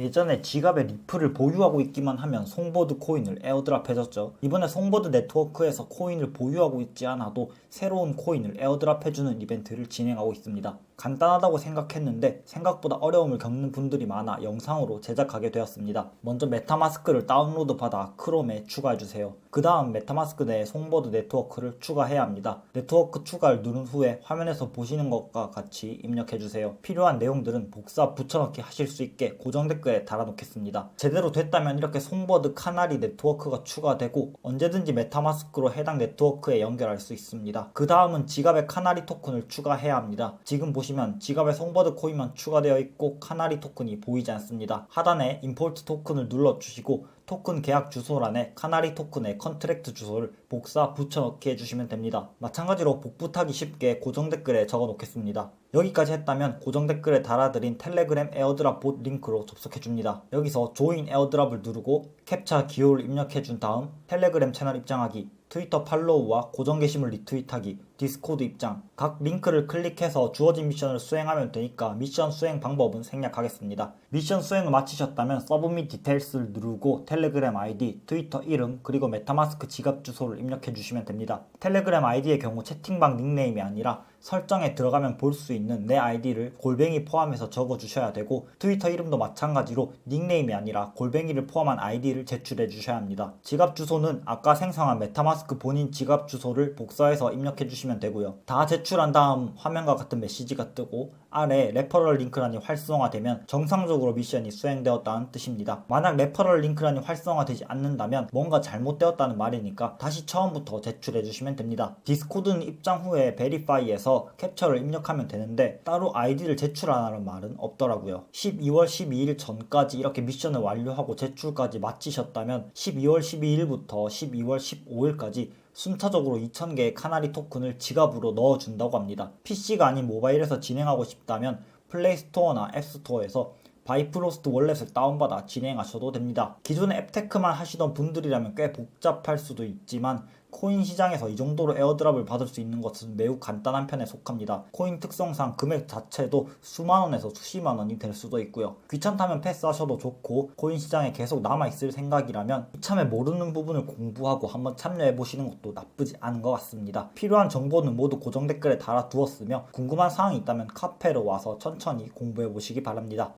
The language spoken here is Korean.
예전에 지갑에 리플을 보유하고 있기만 하면 송보드 코인을 에어드랍 해줬죠. 이번에 송보드 네트워크에서 코인을 보유하고 있지 않아도 새로운 코인을 에어드랍 해주는 이벤트를 진행하고 있습니다. 간단하다고 생각했는데 생각보다 어려움을 겪는 분들이 많아 영상으로 제작하게 되었습니다. 먼저 메타마스크를 다운로드 받아 크롬에 추가해주세요. 그 다음 메타마스크 내에 송보드 네트워크를 추가해야 합니다. 네트워크 추가를 누른 후에 화면에서 보시는 것과 같이 입력해주세요. 필요한 내용들은 복사 붙여넣기 하실 수 있게 고정 댓글 에 달아놓겠습니다. 제대로 됐다면 이렇게 송보드 카나리 네트워크가 추가되고 언제든지 메타마스크로 해당 네트워크에 연결할 수 있습니다. 그 다음은 지갑에 카나리 토큰을 추가해야 합니다. 지금 보시면 지갑에 송보드 코인만 추가되어 있고 카나리 토큰이 보이지 않습니다. 하단에 임포트 토큰을 눌러주시고 토큰 계약 주소란에 카나리 토큰의 컨트랙트 주소를 복사 붙여넣기 해주시면 됩니다. 마찬가지로 복붙하기 쉽게 고정 댓글에 적어 놓겠습니다. 여기까지 했다면 고정 댓글에 달아드린 텔레그램 에어드랍 봇 링크로 접속해줍니다. 여기서 조인 에어드랍을 누르고 캡처 기호를 입력해준 다음 텔레그램 채널 입장하기, 트위터 팔로우와 고정 게시물 리트윗하기, 디스코드 입장, 각 링크를 클릭해서 주어진 미션을 수행하면 되니까 미션 수행 방법은 생략하겠습니다. 미션 수행을 마치셨다면 서브밋 디테일스를 누르고 텔레그램 아이디, 트위터 이름, 그리고 메타마스크 지갑 주소를 입력해 주시면 됩니다. 텔레그램 아이디의 경우 채팅방 닉네임이 아니라 설정에 들어가면 볼 수 있는 내 아이디를 골뱅이 포함해서 적어 주셔야 되고 트위터 이름도 마찬가지로 닉네임이 아니라 골뱅이를 포함한 아이디를 제출해 주셔야 합니다. 지갑 주소는 아까 생성한 메타마스크 본인 지갑 주소를 복사해서 입력해 주시면 되고요. 다 제출한 다음 화면과 같은 메시지가 뜨고 아래 레퍼럴 링크란이 활성화되면 정상적으로 미션이 수행되었다는 뜻입니다. 만약 레퍼럴 링크란이 활성화되지 않는다면 뭔가 잘못되었다는 말이니까 다시 처음부터 제출해 주시면 됩니다. 디스코드는 입장 후에 베리파이에 서 캡처를 입력하면 되는데 따로 아이디를 제출하라는 말은 없더라고요. 12월 12일 전까지 이렇게 미션을 완료하고 제출까지 마치셨다면 12월 12일부터 12월 15일까지 순차적으로 2,000개의 카나리 토큰을 지갑으로 넣어준다고 합니다. PC가 아닌 모바일에서 진행하고 싶다면 플레이스토어나 앱스토어에서 바이프로스트 월렛을 다운받아 진행하셔도 됩니다. 기존에 앱테크만 하시던 분들이라면 꽤 복잡할 수도 있지만 코인 시장에서 이 정도로 에어드랍을 받을 수 있는 것은 매우 간단한 편에 속합니다. 코인 특성상 금액 자체도 수만 원에서 수십만 원이 될 수도 있고요. 귀찮다면 패스하셔도 좋고 코인 시장에 계속 남아 있을 생각이라면 이참에 모르는 부분을 공부하고 한번 참여해 보시는 것도 나쁘지 않은 것 같습니다. 필요한 정보는 모두 고정 댓글에 달아 두었으며 궁금한 사항이 있다면 카페로 와서 천천히 공부해 보시기 바랍니다.